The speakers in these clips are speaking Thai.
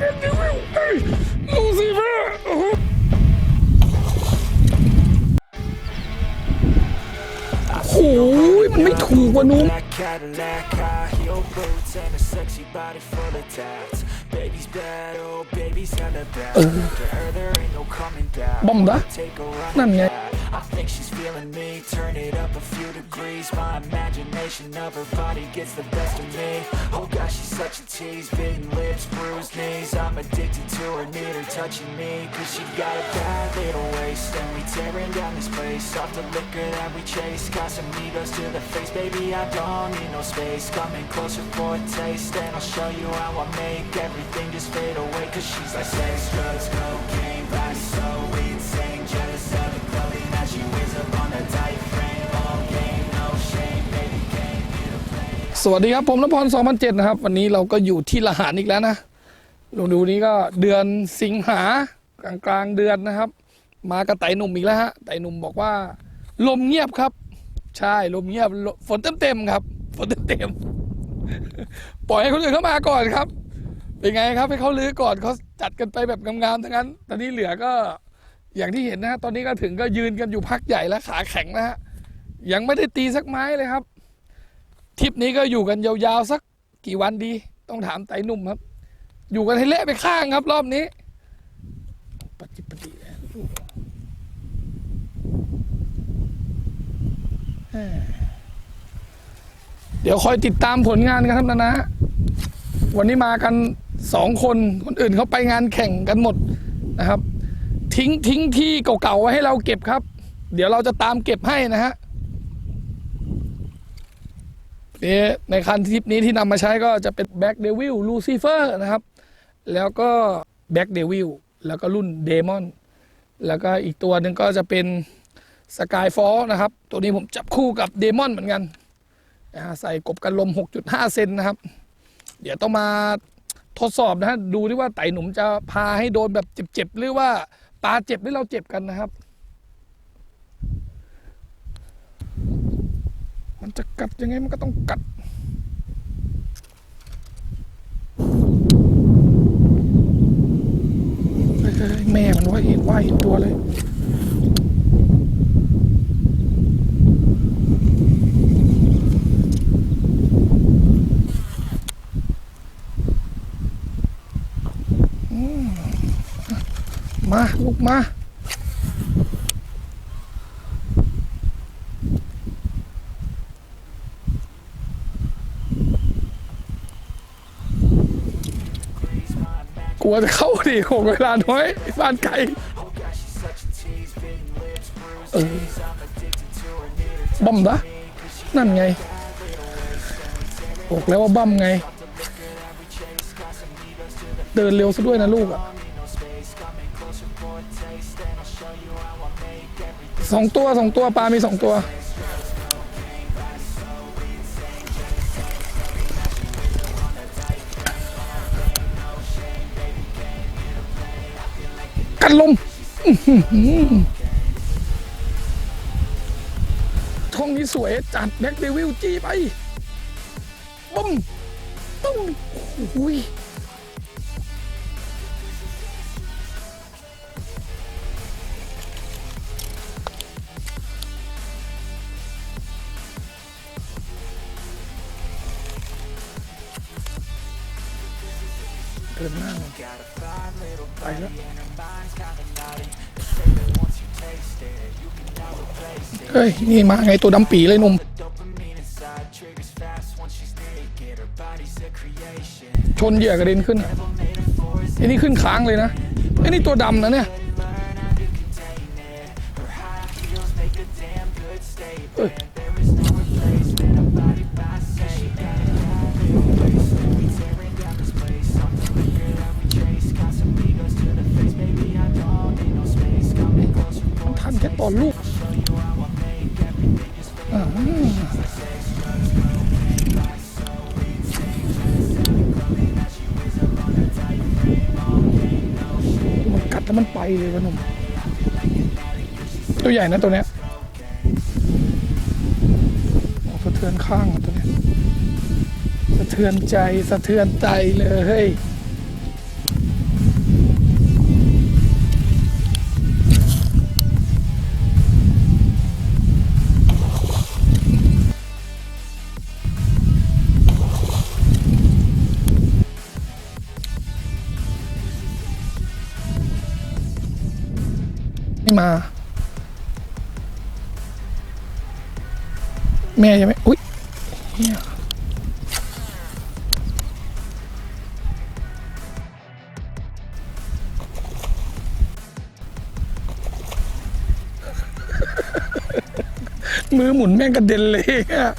ลูซิเฟอร์โอ้ยมันไม่ถูกว่ะนุ้ม Black Cadillac, high heel boots, and a sexy body full of tats. Baby's bad, oh baby's hella bad. To her there ain't no coming back. บอมดะ Take a run นั่นไง I think she's feeling me. Turn it up a few degrees. My imagination of her body gets the best of me. Oh gosh, she's such a tease. Bitten lips, bruised knees. I'm addicted to her, need her touching me. Cause she got a bad little waist. And we tearing down this place. Off the liquor that we chase. Got some egos to the face. Baby, I don't need no space. Coming closer for a taste. And I'll show you how I make everything just fade away. Cause she's like sex, drugs, cocaine. Body so สวัสดีครับผมนพร2007 นะครับ วันนี้เราก็อยู่ที่ละหารอีกแล้วนะลองดูนี้ก็เดือนสิงหากลางกลางเดือนนะครับ มากับไต่หนุ่มอีกแล้วฮะไต่หนุ่มบอกว่า ลมเงียบครับ ใช่ลมเงียบฝนเต็มๆครับ ฝนเต็มๆปล่อยให้คนอื่นเข้ามาก่อนครับ เป็นไงครับให้เขาลื้อก่อนเขาจัดกันไปแบบงามๆทั้งนั้น ตอนนี้เหลือก็อย่างที่เห็นนะฮะตอนนี้ก็ถึงก็ยืนกันอยู่พักใหญ่แล้วขาแข็งนะฮะยังไม่ได้ตีสักไม้เลยครับ ทริปนี้ก็อยู่กันยาวๆสักกี่วันดี ต้องถามไต่หนุ่มครับ อยู่กันให้เละไปข้างครับ รอบนี้ปฏิปฏิเอ้ยเดี๋ยวคอยติดตามผลงานกันครับนะนะ วันนี้มากันสองคนคนอื่นเขาไปงานแข่งกันหมดนะครับ ทิ้งทิ้งที่เก่าๆไว้ให้เราเก็บครับ เดี๋ยวเราจะตามเก็บให้นะฮะ นี่ในคันทริปนี้ที่นำมาใช้ก็จะเป็น Black Devil Lucifer นะครับ แล้วก็ Black Devil แล้วก็รุ่น Demon แล้วก็อีกตัวหนึ่งก็จะเป็น Skyfall นะครับ ตัวนี้ผมจับคู่กับ Demon เหมือนกันนะฮะใส่กบกันลม 6.5 เซนนะครับ เดี๋ยวต้องมาทดสอบนะฮะดูดิว่าไต่หนุ่มจะพาให้โดนแบบเจ็บๆ หรือว่าปลาเจ็บหรือเราเจ็บกันนะครับ มันจะกัดยังไงมันก็ต้องกัดเฮ้ยแม่มันว่าเห็นว่าเห็นตัวเลยมมาลูกมา ลัวจะเข้าดิโหเวลาน้อยบ้านไกล Oh gosh, she's such a tease. Bitten lips, bruised knees. I'm addicted to her, need her บอมนะนั่นไงบอกแล้วว่าบัมไง เดินเร็วซะด้วยนะลูกอะสองตัวสองตัวปลา มีสองตัว กันลมช่องนี้สวยจัดแบ็กเดวิลจี้ไปบุ้มตุ้มโอ้ยเดินหน้าเลยไปแล้ว เฮ้ย นี่มาไงตัวดำปีเลยนุ่ม ชนเหยื่อกระเด็นขึ้นไอ้นี่ขึ้นค้างเลยนะไอ้นี่ตัวดำนะเนี่ย แล้วมันไปเลยวะหนุ่มตัวใหญ่นะตัวเนี้ยสะเทือนข้างตัวเนี้ยสะเทือนใจสะเทือนใจเลย มา แม่ยังไม่อุ้ยเหี้ยมือหมุนแม่งกระเด็นเลยอะ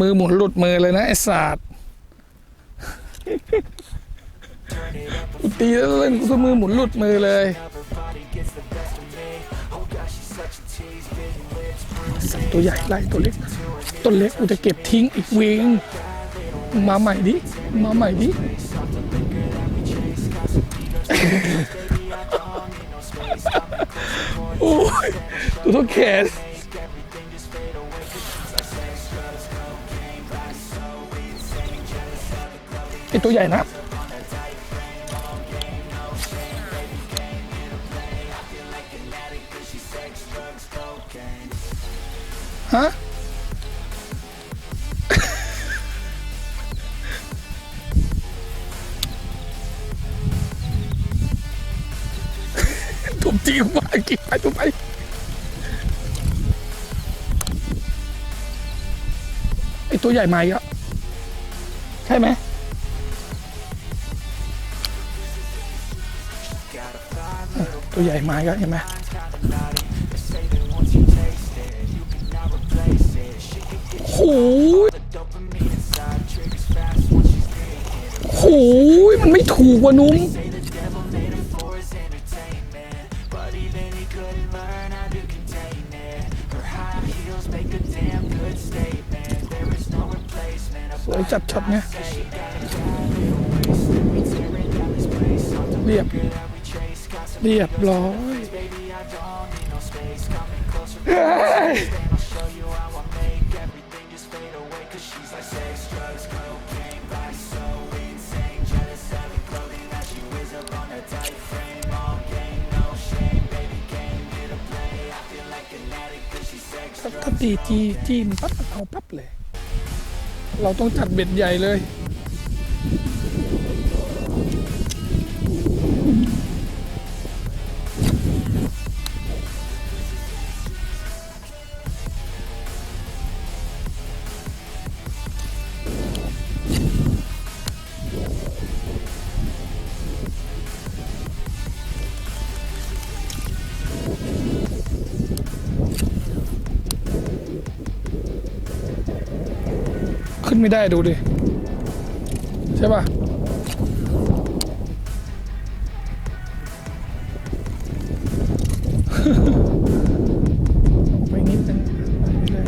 มือหมุนหลุดมือเลยนะไอ้ศาสตร์ตีแล้วเล่นกูมือหมุนหลุดมือเลยสัตัวใหญ่ไล่ตัวเล็กตัวเล็กกูจะเก็บทิ้งอีกเวงมาใหม่ดิ มาใหม่ดิ โอ้ยตัวแขน ไอตัวใหญ่นะ ฮะ ถูกจีบมากินไปถูกไปไอตัวใหญ่ไหมอะ ใช่ไหม ตัวใหญ่ไม้ก็เห็นไหมโอ้ยโอ้ยมันไม่ถูกวะนุ่มสวยจับช็อตเนี่ยเรียบ เรียบร้อย ถ้าตีจีจีนปั๊บเอาปั๊บเลย เราต้องจัดเบ็ดใหญ่เลย ไม่ได้ดูดิ ใช่ป่ะออกไปนิดนึงไม่ได้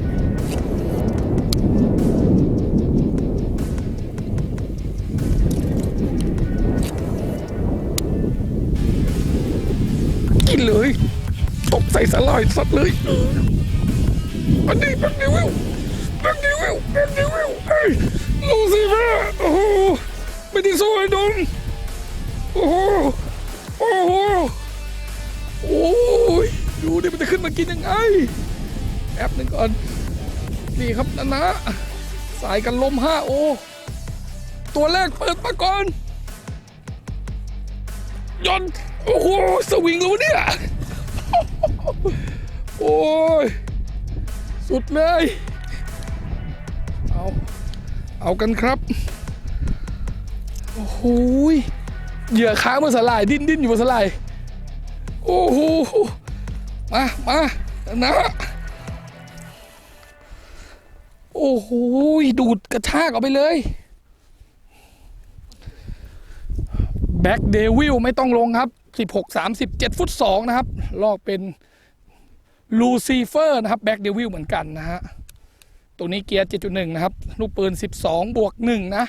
กินเลยตบใส่สลายสัตว์เลยอันนี้แลูซิเฟอร์โอ้โหไม่ได้สู้ไอ้ดนโอ้โหโอ้โหโอ้ยดูดิมันจะขึ้นมากินยังไงแอปหนึ่งก่อนนี่ครับนะนะสายกันลม5โอตัวแรกเปิดมาก่อนยนโอ้โหสวิงแล้วเนี่ยโอ้ยสุดเลยเอา เอากันครับ โอ้โหเหยื่อค้างบนสลายดิ้นดิ้นอยู่บนสลายโอ้โหมามานะโอ้โหดูดกระชากออกไปเลยแบ็กเดวิลไม่ต้องลงครับ 16 37ฟุต2นะครับ ลอกเป็นลูซิเฟอร์นะครับแบ็กเดวิลเหมือนกันนะฮะ ตัวนี้เกียร์ 7.1 นะครับ ลูกปืน 12 บวก 1 นะ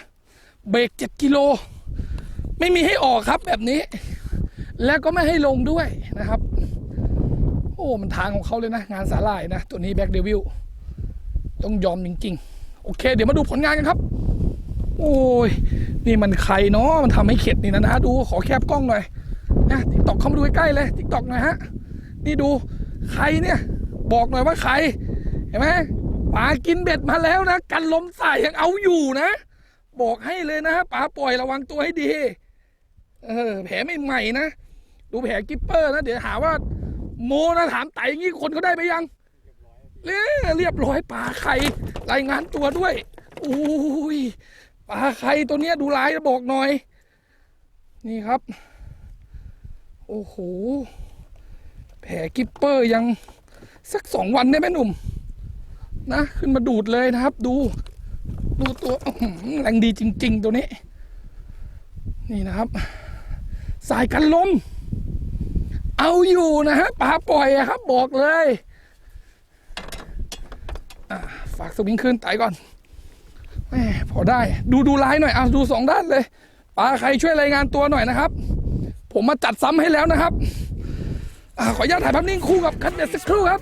เบรก 7 กิโล ไม่มีให้ออกครับแบบนี้ แล้วก็ไม่ให้ลงด้วยนะครับ โอ้ มันทางของเขาเลยนะ งานสาลายนะ ตัวนี้แบ็กเดวิลต้องยอมจริงๆ โอเค เดี๋ยวมาดูผลงานกันครับ โอ้ย นี่มันใครเนาะมันทำให้เข็ดนี่นะนะ ดูขอแคบกล้องหน่อยนะทิกตอกเข้ามาดูใกล้ๆเลยทิกตอกหน่อยฮะ นี่ดูใครเนี่ย บอกหน่อยว่าใคร เห็นไหม ป๋ากินเบ็ดมาแล้วนะกันลมใส่ยังเอาอยู่นะ บอกให้เลยนะป๋าปล่อยระวังตัวให้ดี เออ แผลไม่ใหม่นะ ดูแผลกิปเปอร์นะ เดี๋ยวหาว่า โมนะถามไต่อย่างงี้คนเขาได้ไปยังเรียเรียบร้อยป๋าไข่รายงานตัวด้วยอุ้ยป๋าไข่ตัวเนี้ยดูลายบอกหน่อย นี่ครับ โอ้โห แผลกิปเปอร์ยังสักสองวันได้ไหมหนุ่ม นะขึ้นมาดูดเลยนะครับ ดู ดูตัวแรงดีจริง ๆ ตัวนี้ นี่นะครับ สายกันลม เอาอยู่นะฮะปลาปล่อยครับ บอกเลยฝากสวิงคืนไต่ก่อนแหมพอได้ ดูดูลายหน่อยเอาดูสองด้านเลยปลาใครช่วยรายงานตัวหน่อยนะครับ ผมมาจัดซ้ำให้แล้วนะครับอขออนุญาตถ่ายภาพนิ่งคู่กับคันเด็ดสักครู่ครับ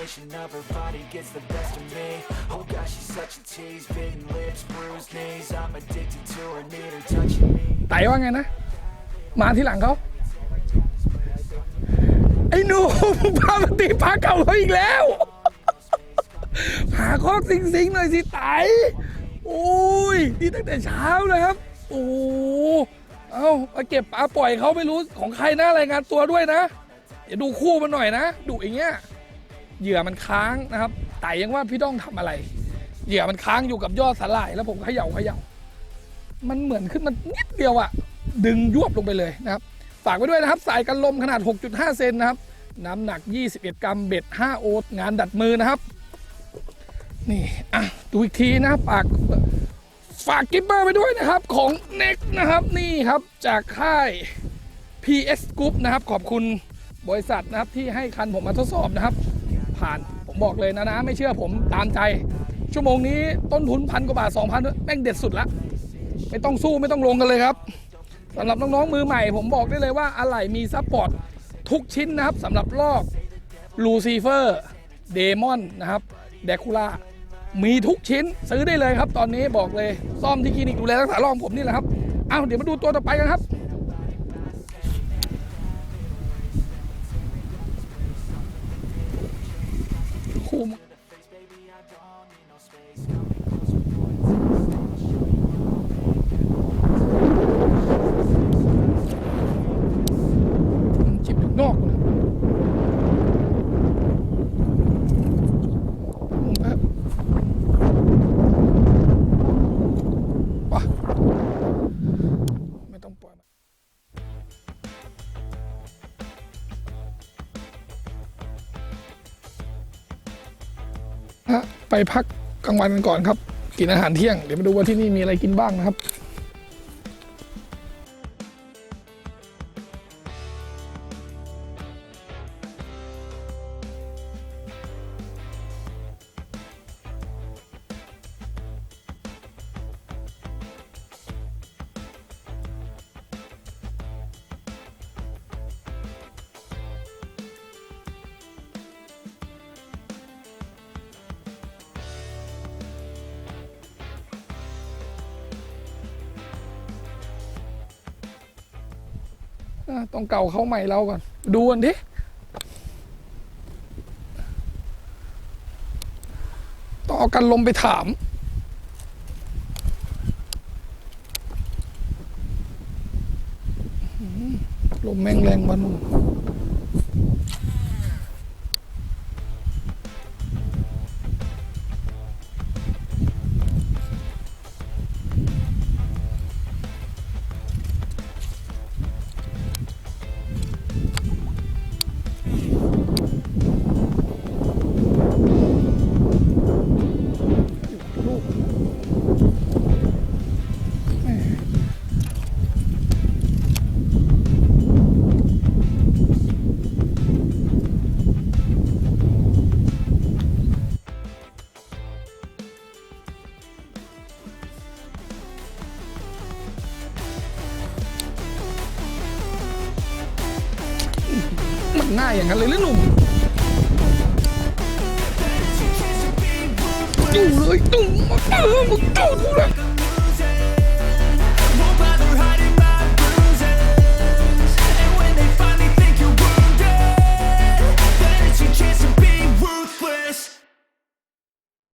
Imagination of her body gets the best of me. Oh gosh, she's such a tease. Bitten lips, bruised knees. I'm addicted to her, need her touching me. ไต่ว่าไงนะ มาที่หลังเขาไอ้หนูพามาตีพาเก่าเขาอีกแล้ว หาข้อสิงสิงหน่อยสิไตโอ้ยนี่ตั้งแต่เช้าเลยครับ โอ้เอามาเก็บปลาปล่อยเขาไม่รู้ของใครนะรายงานตัวด้วยนะ เดี๋ยวดูคู่มันหน่อยนะ ดูอย่างเงี้ย เหยื่อมันค้างนะครับไต่ยังว่าพี่ต้องทำอะไร เหยื่อมันค้างอยู่กับยอดสาหร่าย แล้วผมเขย่าเขย่ามันเหมือนขึ้นมานิดเดียวอะดึงยวบลงไปเลยนะครับ ฝากไว้ด้วยนะครับ สายกันลมขนาด 6.5 เซนนะครับ น้ำหนัก 21 กรัมเบ็ด 5 โอตงานดัดมือนะครับ นี่อะดูอีกทีนะฝากฝากกิปเปอร์ไปด้วยนะครับของเน็กนะครับนี่ครับจากค่าย PS Group นะครับ ขอบคุณบริษัทนะครับที่ให้คันผมมาทดสอบนะครับ ผ่าน ผมบอกเลยนะนะ ไม่เชื่อผมตามใจ ชั่วโมงนี้ต้นทุนพันกว่าบาท2,000แม่งเด็ดสุดละไม่ต้องสู้ไม่ต้องลงกันเลยครับสำหรับน้องๆมือใหม่ ผมบอกได้เลยว่าอะไหล่มีซัพพอร์ตทุกชิ้นนะครับสำหรับลอกลูซีเฟอร์เดมอนนะครับเดคูล่ามีทุกชิ้นซื้อได้เลยครับ ตอนนี้บอกเลยซ่อมที่คลินิกดูแลรักษาลอกผมนี่แหละครับเอาเดี๋ยวมาดูตัวต่อไปกันครับ พักกลางวันกันก่อนครับ กินอาหารเที่ยง เดี๋ยวมาดูว่าที่นี่มีอะไรกินบ้างนะครับ ต้องเก่าเขาใหม่เราก่อน ดูกันดิต้องเอากันลมไปถาม ง่ายอย่างนั้นเลยหรือหนุ่มอยู่เลยตุ้งเออมึงโดนกูแล้ว